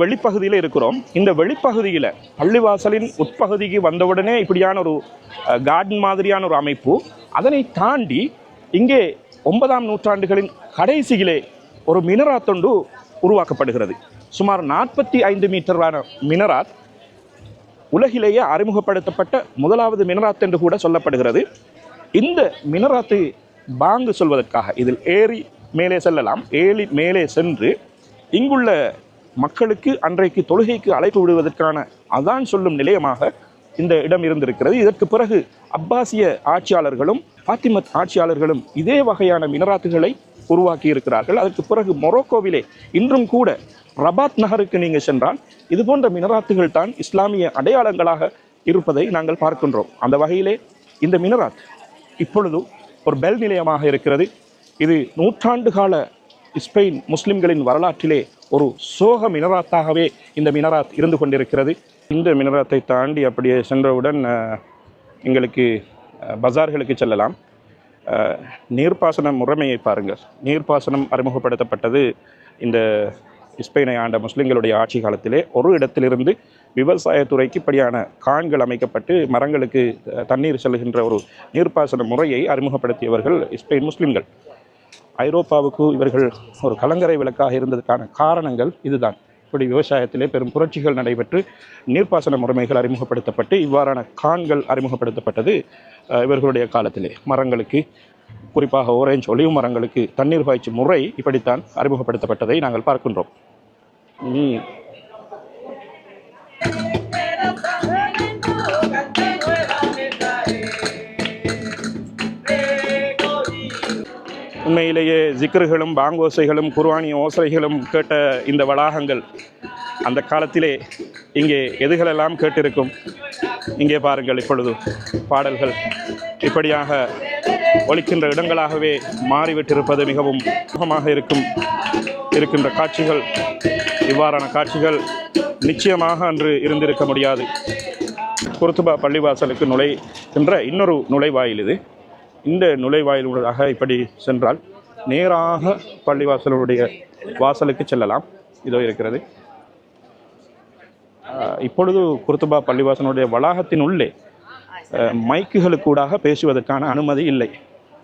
வெளிப்பகுதியில் இருக்கிறோம். இந்த வெளிப்பகுதியில் பள்ளிவாசலின் உட்பகுதிக்கு வந்தவுடனே இப்படியான ஒரு கார்டன் மாதிரியான ஒரு அமைப்பு. அதனை தாண்டி இங்கே ஒன்பதாம் நூற்றாண்டுகளின் கடைசியிலே ஒரு மினராத்தொண்டு உருவாக்கப்படுகிறது. சுமார் நாற்பத்தி ஐந்து மீட்டரான மினராத் உலகிலேயே அறிமுகப்படுத்தப்பட்ட முதலாவது மினராத் என்று கூட சொல்லப்படுகிறது. இந்த மினராத்து பாங்கு சொல்வதற்காக இதில் ஏறி மேலே செல்லலாம். ஏறி மேலே சென்று இங்குள்ள மக்களுக்கு அன்றைக்கு தொழுகைக்கு அழைப்பு விடுவதற்கான அதான் சொல்லும் நிலையமாக இந்த இடம் இருந்திருக்கிறது. இதற்கு பிறகு அப்பாசிய ஆட்சியாளர்களும் பாத்திமத் ஆட்சியாளர்களும் இதே வகையான மினராத்துகளை உருவாக்கி இருக்கிறார்கள் அதற்கு பிறகு மொரோக்கோவிலே இன்றும் கூட ரபாத் நகருக்கு நீங்கள் சென்றால் இது போன்ற மினராத்துகள் தான் இஸ்லாமிய அடையாளங்களாக இருப்பதை நாங்கள் பார்க்கின்றோம். அந்த வகையிலே இந்த மினராத் இப்பொழுது ஒரு பெல் நிலையமாக இருக்கிறது. இது நூற்றாண்டு கால ஸ்பெயின் முஸ்லிம்களின் வரலாற்றிலே ஒரு சோக மினராத்தாகவே இந்த மினராத் இருந்து கொண்டிருக்கிறது. இந்த மினராத்தை தாண்டி அப்படியே சென்றவுடன் எங்களுக்கு பஜார்களுக்கு செல்லலாம். நீர்ப்பாசன முறைமையை பாருங்கள் நீர்ப்பாசனம் அறிமுகப்படுத்தப்பட்டது இந்த ஸ்பெயினை ஆண்ட முஸ்லிம்களுடைய ஆட்சி காலத்திலே. ஒரு இடத்திலிருந்து விவசாயத்துறைக்கு இப்படியான கான்கள் அமைக்கப்பட்டு மரங்களுக்கு தண்ணீர் செல்கின்ற ஒரு நீர்ப்பாசன முறையை அறிமுகப்படுத்தியவர்கள் ஸ்பெயின் முஸ்லிம்கள். ஐரோப்பாவுக்கு இவர்கள் ஒரு கலங்கரை விளக்காக இருந்ததுக்கான காரணங்கள் இதுதான். இப்படி விவசாயத்திலே பெரும் புரட்சிகள் நடைபெற்று நீர்ப்பாசன முறைமைகள் அறிமுகப்படுத்தப்பட்டு இவ்வாறான கான்கள் அறிமுகப்படுத்தப்பட்டது இவர்களுடைய காலத்திலே. மரங்களுக்கு குறிப்பாக ஓரேஞ்ச் ஒளிவு மரங்களுக்கு தண்ணீர் பாய்ச்சும் முறை இப்படித்தான் அறிமுகப்படுத்தப்பட்டதை நாங்கள் பார்க்கின்றோம். உண்மையிலேயே ஜிக்ருகளும் பாங்கோசைகளும் குர்வானி ஓசைகளும் கேட்ட இந்த வளாகங்கள் அந்த காலத்திலே இங்கே எதுகளெல்லாம் கேட்டிருக்கும்? இங்கே பாருங்கள் இப்பொழுது பாடல்கள். இப்படியாக ஒலிக்கின்ற இடங்களாகவே மாறிவிட்டிருப்பது மிகவும் சுகமாக இருக்கும். இருக்கின்ற காட்சிகள் இவ்வாறான காட்சிகள் நிச்சயமாக அன்று இருந்திருக்க முடியாது. குருத்துபா பள்ளிவாசலுக்கு நுழைகின்ற இன்னொரு நுழைவாயில் இது. இந்த நுழைவாயிலூடாக இப்படி சென்றால் நேராக பள்ளிவாசலுடைய வாசலுக்கு செல்லலாம். இதோ இருக்கிறது. இப்பொழுது குருத்துபா பள்ளிவாசனுடைய வளாகத்தின் உள்ளே மைக்குகளுக்கூடாக பேசுவதற்கான அனுமதி இல்லை.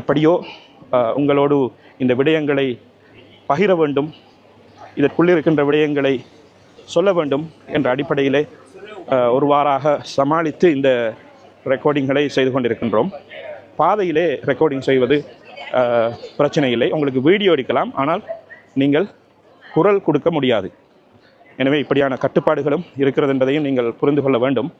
எப்படியோ உங்களோடு இந்த விடயங்களை பகிர வேண்டும் இதற்குள்ளே இருக்கின்ற விடயங்களை சொல்ல வேண்டும் என்ற அடிப்படையிலே ஒருவாறாக சமாளித்து இந்த ரெக்கார்டிங்களை செய்து கொண்டிருக்கின்றோம். பாதையிலே ரெக்கார்டிங் செய்வது பிரச்சனை இல்லை. உங்களுக்கு வீடியோ எடுக்கலாம். ஆனால் நீங்கள் குரல் கொடுக்க முடியாது. எனவே இப்படியான கட்டுப்பாடுகளும் இருக்கிறது என்பதையும் நீங்கள் புரிந்து கொள்ள வேண்டும்.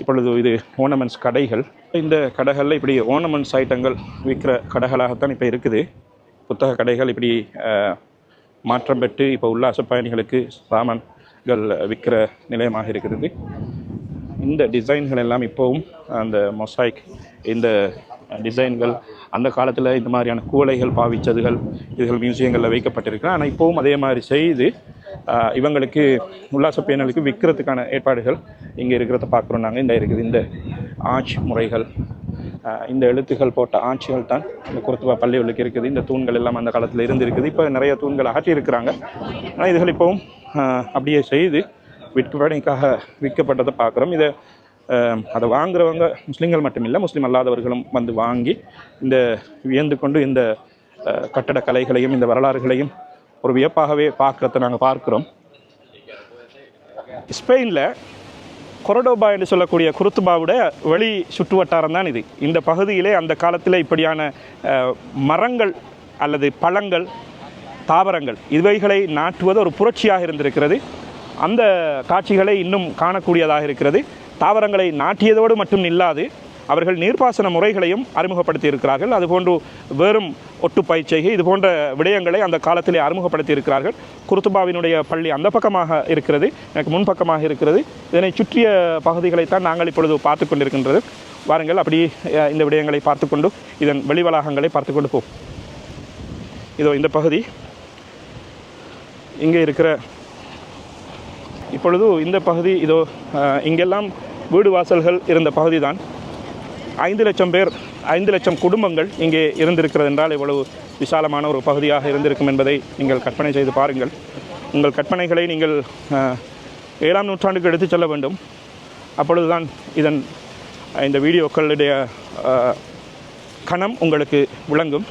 இப்பொழுது இது ஓர்னமெண்ட்ஸ் கடைகள். இந்த கடைகளில் இப்படி ஓர்னமெண்ட்ஸ் ஐட்டங்கள் விற்கிற கடைகளாகத்தான் இப்போ இருக்குது. புத்தக கடைகள் இப்படி மாற்றம் பெற்று இப்போ உல்லாச பயணிகளுக்கு சாமான்கள் விற்கிற நிலையமாக இருக்கிறது. இந்த டிசைன்கள் எல்லாம் இப்போவும் அந்த மொசைக் இந்த டிசைன்கள் அந்த காலத்தில் இந்த மாதிரியான கூலைகள் பாவிச்சதுகள் இதுகள் மியூசியங்களில் வைக்கப்பட்டிருக்கு ஆனால் இப்போவும் அதே மாதிரி செய்து இவங்களுக்கு உல்லாச பயணிகளுக்கு விற்கிறதுக்கான ஏற்பாடுகள் இங்கே இருக்கிறத பார்க்குறோம் நாங்கள் இந்த இருக்குது இந்த ஆட்சி முறைகள் இந்த எழுத்துக்கள் போட்ட ஆட்சிகள் தான் இந்த குருத்துவா பள்ளிகளுக்கு இருக்குது. இந்த தூண்கள் எல்லாம் அந்த காலத்தில் இருந்து இருக்குது இப்போ நிறைய தூண்கள் அகற்றி ஆனால் இதுகள் இப்போவும் அப்படியே செய்து விற்கப்படைக்காக விற்கப்பட்டதை பார்க்குறோம். இதை அதை வாங்குறவங்க முஸ்லீம்கள் மட்டுமில்லை முஸ்லீம் அல்லாதவர்களும் வந்து வாங்கி இந்த வியந்து கொண்டு இந்த அஹ், கலைகளையும் இந்த வரலாறுகளையும் ஒரு வியப்பாகவே பார்க்குறத நாங்கள் பார்க்குறோம். ஸ்பெயினில் கொரடோபா என்று சொல்லக்கூடிய குருத்துபாவுடைய வெளி சுற்று வட்டாரம் தான் இது. இந்த பகுதியிலே அந்த காலத்தில் இப்படியான மரங்கள் அல்லது பழங்கள் தாவரங்கள் இவைகளை நாட்டுவது ஒரு புரட்சியாக இருந்திருக்கிறது. அந்த காட்சிகளை இன்னும் காணக்கூடியதாக இருக்கிறது. தாவரங்களை நாட்டியதோடு மட்டும் இல்லாது அவர்கள் நீர்ப்பாசன முறைகளையும் அறிமுகப்படுத்தி இருக்கிறார்கள் அதுபோன்று வெறும் ஒட்டு பயிற்சிகை இது போன்ற விடயங்களை அந்த காலத்திலே அறிமுகப்படுத்தி இருக்கிறார்கள் குருத்துபாவினுடைய பள்ளி அந்த பக்கமாக இருக்கிறது எனக்கு முன்பக்கமாக இருக்கிறது. இதனை சுற்றிய பகுதிகளைத்தான் நாங்கள் இப்பொழுது பார்த்து கொண்டிருக்கின்றது. வாருங்கள் அப்படி இந்த விடயங்களை பார்த்துக்கொண்டு இதன் வெளிவளாகங்களை பார்த்துக்கொண்டு போ இதோ இந்த பகுதி. இங்கே இருக்கிற இப்பொழுது இந்த பகுதி இதோ இங்கெல்லாம் வீடு வாசல்கள் இருந்த பகுதி தான் ஐந்து லட்சம் பேர் ஐந்து லட்சம் குடும்பங்கள் இங்கே இருந்திருக்கிறது என்றால் இவ்வளவு விசாலமான ஒரு பகுதியாக இருந்திருக்கும் என்பதை நீங்கள் கற்பனை செய்து பாருங்கள். உங்கள் கற்பனைகளை நீங்கள் ஏழாம் நூற்றாண்டுக்கு எடுத்துச் செல்ல வேண்டும். அப்பொழுதுதான் இதன் இந்த வீடியோக்களுடைய கணம் உங்களுக்கு விளங்கும்.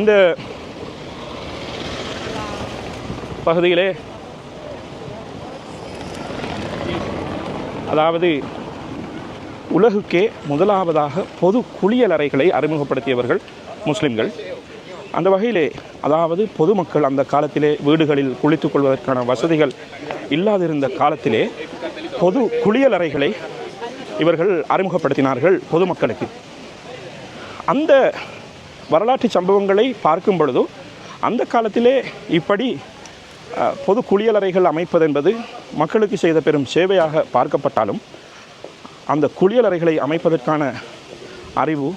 இந்த பகுதியிலே அதாவது உலகுக்கே முதலாவதாக பொது குளியலறைகளை அறிமுகப்படுத்தியவர்கள் முஸ்லிம்கள். அந்த வகையிலே அதாவது பொதுமக்கள் அந்த காலத்திலே வீடுகளில் குளித்துக் கொள்வதற்கான வசதிகள் இல்லாதிருந்த காலத்திலே பொது குளியலறைகளை இவர்கள் அறிமுகப்படுத்தினார்கள் பொதுமக்களுக்கு. அந்த வரலாற்று சம்பவங்களை பார்க்கும் பொழுது அந்த காலத்திலே இப்படி பொது குளியலறைகள் அமைப்பது என்பது மக்களுக்கு செய்த பெரும் சேவையாக பார்க்கப்பட்டாலும் அந்த குளியலறைகளை அமைப்பதற்கான அறிவு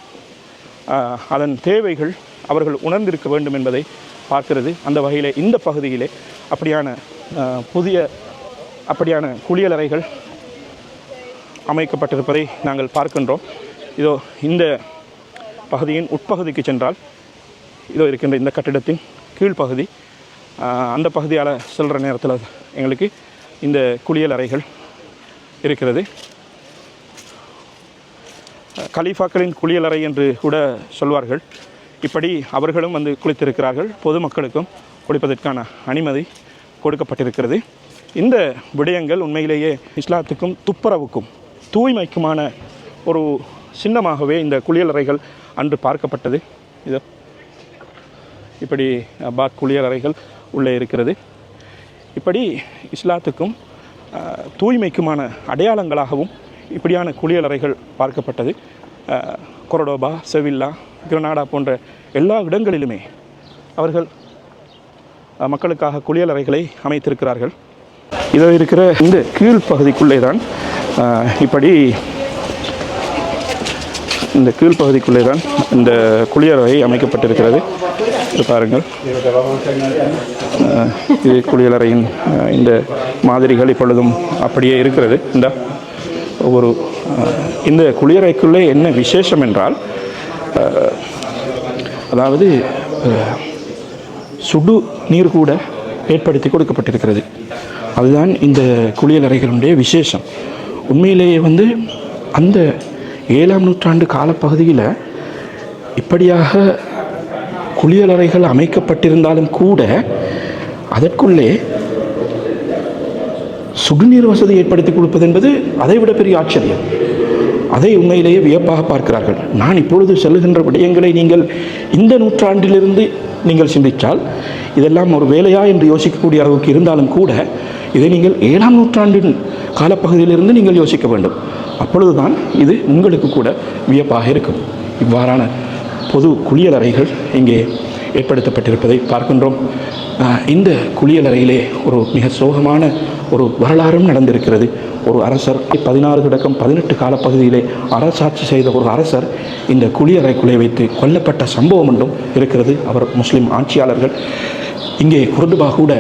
அதன் தேவைகள் அவர்கள் உணர்ந்திருக்க வேண்டும் என்பதை பார்க்கிறது. அந்த வகையிலே இந்த பகுதியிலே அப்படியான புதிய அப்படியான குளியலறைகள் அமைக்கப்பட்டிருப்பதை நாங்கள் பார்க்கின்றோம். இதோ இந்த பகுதியின் உட்பகுதிக்கு சென்றால் இதோ இருக்கின்ற இந்த கட்டிடத்தின் கீழ்ப்பகுதி அந்த பகுதியால் செல்கிற நேரத்தில் எங்களுக்கு இந்த குளியல் அறைகள் இருக்கிறது. கலீஃபாக்களின் குளியலறை என்று கூட சொல்வார்கள். இப்படி அவர்களும் வந்து குளித்திருக்கிறார்கள். பொதுமக்களுக்கும் குளிப்பதற்கான அனுமதி கொடுக்கப்பட்டிருக்கிறது. இந்த விடயங்கள் உண்மையிலேயே இஸ்லாத்துக்கும் துப்புரவுக்கும் தூய்மைக்குமான ஒரு சின்னமாகவே இந்த குளியலறைகள் அன்று பார்க்கப்பட்டது. இதோ இப்படி பாத் குளியலறைகள் உள்ளே இருக்கிறது. இப்படி இஸ்லாத்துக்கும் தூய்மைக்குமான அடையாளங்களாகவும் இப்படியான குளியலறைகள் பார்க்கப்பட்டது. கொரடோபா செவில்லா கிரனாடா போன்ற எல்லா இடங்களிலுமே அவர்கள் மக்களுக்காக குளியலறைகளை அமைத்திருக்கிறார்கள். இதில் இருக்கிற இந்த கீழ்ப்பகுதிக்குள்ளே தான் இப்படி இந்த கீழ்ப்பகுதிக்குள்ளே தான் இந்த குளியலறை அமைக்கப்பட்டிருக்கிறது. இது பாருங்கள். இது குளியலறையின் இந்த மாதிரிகள் இப்பொழுதும் அப்படியே இருக்கிறது. இந்த ஒவ்வொரு இந்த குளியறைக்குள்ளே என்ன விசேஷம் என்றால் அதாவது சுடு நீர் கூட ஏற்படுத்தி கொடுக்கப்பட்டிருக்கிறது. அதுதான் இந்த குளியலறைகளுடைய விசேஷம். உண்மையிலேயே வந்து அந்த ஏழாம் நூற்றாண்டு காலப்பகுதியில் இப்படியாக குளியலறைகள் அமைக்கப்பட்டிருந்தாலும் கூட அதற்குள்ளே சுடுநீர் வசதி ஏற்படுத்தி கொடுப்பது என்பது அதைவிட பெரிய ஆச்சரியம். அதை உண்மையிலேயே வியப்பாக பார்க்கிறார்கள். நான் இப்பொழுது செல்லுகின்ற விடயங்களை நீங்கள் இந்த நூற்றாண்டிலிருந்து நீங்கள் சிந்தித்தால் இதெல்லாம் ஒரு வேலையா என்று யோசிக்கக்கூடிய அளவுக்கு இருந்தாலும் கூட இதை நீங்கள் ஏழாம் நூற்றாண்டின் காலப்பகுதியிலிருந்து நீங்கள் யோசிக்க வேண்டும். அப்பொழுதுதான் இது உங்களுக்கு கூட வியப்பாக இருக்கும். இவ்வாறான பொது குளியலறைகள் இங்கே ஏற்படுத்தப்பட்டிருப்பதை பார்க்கின்றோம். இந்த குளியலறையிலே ஒரு மிக சோகமான ஒரு வரலாறும் நடந்திருக்கிறது. ஒரு அரசர் பதினாறு தொடக்கம் பதினெட்டு காலப்பகுதியிலே அரசாட்சி செய்த ஒரு அரசர் இந்த குளியறைக்குள்ளே வைத்து கொல்லப்பட்ட சம்பவம் ஒன்றும் இருக்கிறது. அவர் முஸ்லீம் ஆட்சியாளர்கள். இங்கே குர்துபா கூட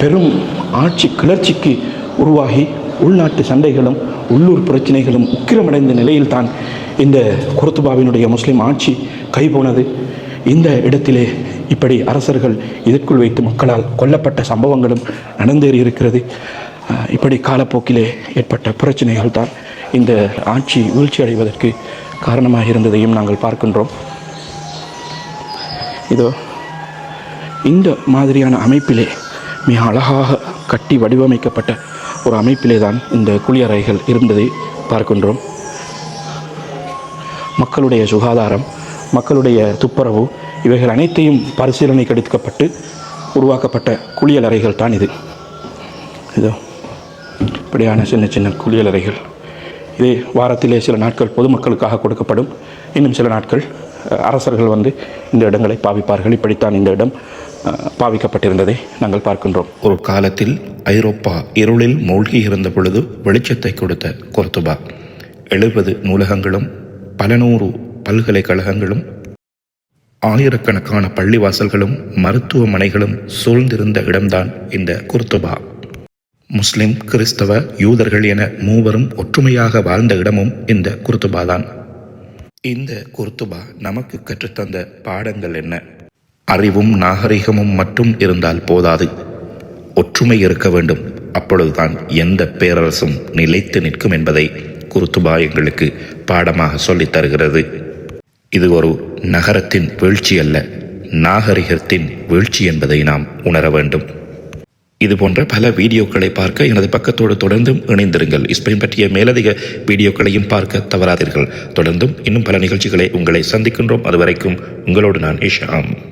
பெரும் ஆட்சி கிளர்ச்சிக்கு உருவாகி உள்நாட்டு சண்டைகளும் உள்ளூர் பிரச்சனைகளும் உக்கிரமடைந்த நிலையில்தான் இந்த குர்துபாவினுடைய முஸ்லீம் ஆட்சி கைபோனது. இந்த இடத்திலே இப்படி அரசர்கள் இதற்குள் வைத்து மக்களால் கொல்லப்பட்ட சம்பவங்களும் நடந்தேறி இருக்கிறது. இப்படி காலப்போக்கிலே ஏற்பட்ட பிரச்சனைகள் தான் இந்த ஆட்சி வீழ்ச்சி அடைவதற்கு காரணமாக இருந்ததையும் நாங்கள் பார்க்கின்றோம். இதோ இந்த மாதிரியான அமைப்பிலே மிக அழகாக கட்டி வடிவமைக்கப்பட்ட ஒரு அமைப்பிலே தான் இந்த குளியறைகள் இருந்ததை பார்க்கின்றோம். மக்களுடைய சுகாதாரம் மக்களுடைய துப்புரவு இவைகள் அனைத்தையும் பரிசீலனை கெடுக்கப்பட்டு உருவாக்கப்பட்ட குளியலறைகள் தான் இது. இதோ இப்படியான சின்ன சின்ன குளியலறைகள் இது வாரத்திலே சில நாட்கள் பொதுமக்களுக்காக கொடுக்கப்படும். இன்னும் சில நாட்கள் அரசர்கள் வந்து இந்த இடங்களை பாவிப்பார்கள். இப்படித்தான் இந்த இடம் பாவிக்கப்பட்டிருந்ததை நாங்கள் பார்க்கின்றோம். ஒரு காலத்தில் ஐரோப்பா இருளில் மூழ்கி இருந்த பொழுது வெளிச்சத்தை கொடுத்த கொர்துபா எழுபது நூலகங்களும் பல நூறு பல்கலைக்கழகங்களும் ஆயிரக்கணக்கான பள்ளிவாசல்களும் மருத்துவமனைகளும் சூழ்ந்திருந்த இடம்தான் இந்த குர்துபா. முஸ்லிம் கிறிஸ்தவ யூதர்கள் என மூவரும் ஒற்றுமையாக வாழ்ந்த இடமும் இந்த குர்துபா தான் இந்த குர்துபா நமக்கு கற்றுத்தந்த பாடங்கள் என்ன? அறிவும் நாகரிகமும் மட்டும் இருந்தால் போதாது. ஒற்றுமை இருக்க வேண்டும். அப்பொழுதுதான் எந்த பேரரசும் நிலைத்து நிற்கும் என்பதை குருத்துபா எங்களுக்கு பாடமாக சொல்லித் தருகிறது. இது ஒரு நகரத்தின் வீழ்ச்சி அல்ல நாகரிகத்தின் வீழ்ச்சி என்பதை நாம் உணர வேண்டும். இது போன்ற பல வீடியோக்களை பார்க்க எனது பக்கத்தோடு தொடர்ந்தும் இணைந்திருங்கள். ஸ்பெயின் பற்றிய மேலதிக வீடியோக்களையும் பார்க்க தவறாதீர்கள். தொடர்ந்தும் இன்னும் பல நிகழ்ச்சிகளை உங்களை சந்திக்கின்றோம். அதுவரைக்கும் உங்களோடு நான் இஷாம்.